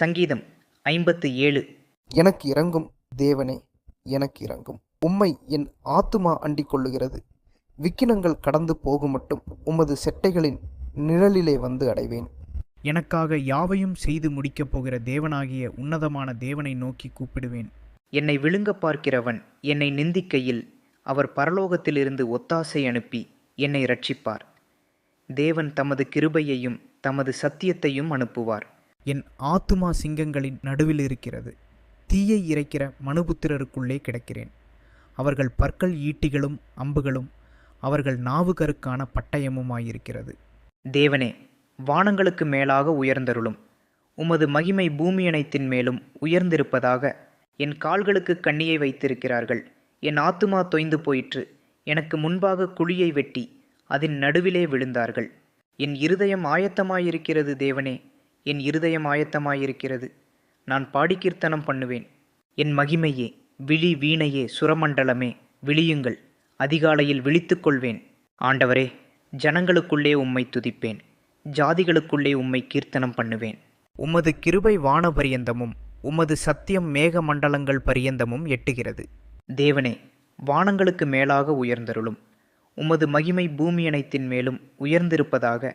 சங்கீதம் ஐம்பத்து ஏழு. எனக்கு இறங்கும் தேவனே எனக்கு இறங்கும். உம்மை என் ஆத்துமா அண்டிக் கொள்ளுகிறது. விக்கினங்கள் கடந்து போகும் மட்டும் உமது செட்டைகளின் நிழலிலே வந்து அடைவேன். எனக்காக யாவையும் செய்து முடிக்கப் போகிற தேவனாகிய உன்னதமான தேவனை நோக்கி கூப்பிடுவேன். என்னை விழுங்க பார்க்கிறவன் என்னை நிந்திக்கையில் அவர் பரலோகத்திலிருந்து ஒத்தாசை அனுப்பி என்னை ரட்சிப்பார் தேவன் தமது கிருபையையும் தமது சத்தியத்தையும் அனுப்புவார். என் ஆத்துமா சிங்கங்களின் நடுவில் இருக்கிறது. தீயை இறைக்கிற மனுபுத்திரருக்குள்ளே கிடக்கிறேன். அவர்கள் பற்கள் ஈட்டிகளும் அம்புகளும் அவர்கள் நாவுகருக்கான பட்டயமுமாயிருக்கிறது. தேவனே வானங்களுக்கு மேலாக உயர்ந்தருளும். உமது மகிமை பூமியனைத்தின் மேலும் உயர்ந்திருப்பதாக என் கால்களுக்கு கண்ணியை வைத்திருக்கிறார்கள். என் ஆத்துமா தொய்ந்து போயிற்று. எனக்கு முன்பாக குழியை வெட்டி அதன் நடுவிலே விழுந்தார்கள். என் இருதயம் ஆயத்தமாயிருக்கிறது தேவனே. என் இருதயம் ஆயத்தமாயிருக்கிறது. நான் பாடிக்கீர்த்தனம் பண்ணுவேன். என் மகிமையே விழி வீணையே சுரமண்டலமே விழியுங்கள் அதிகாலையில் விழித்துக்கொள்வேன் ஆண்டவரே ஜனங்களுக்குள்ளே உம்மை துதிப்பேன். ஜாதிகளுக்குள்ளே உம்மை கீர்த்தனம் பண்ணுவேன். உமது கிருபை வான பரியந்தமும் உமது சத்தியம் மேக மண்டலங்கள் பரியந்தமும் எட்டுகிறது. தேவனே வானங்களுக்கு மேலாக உயர்ந்தருளும். உமது மகிமை பூமி அனைத்தின் மேலும் உயர்ந்திருப்பதாக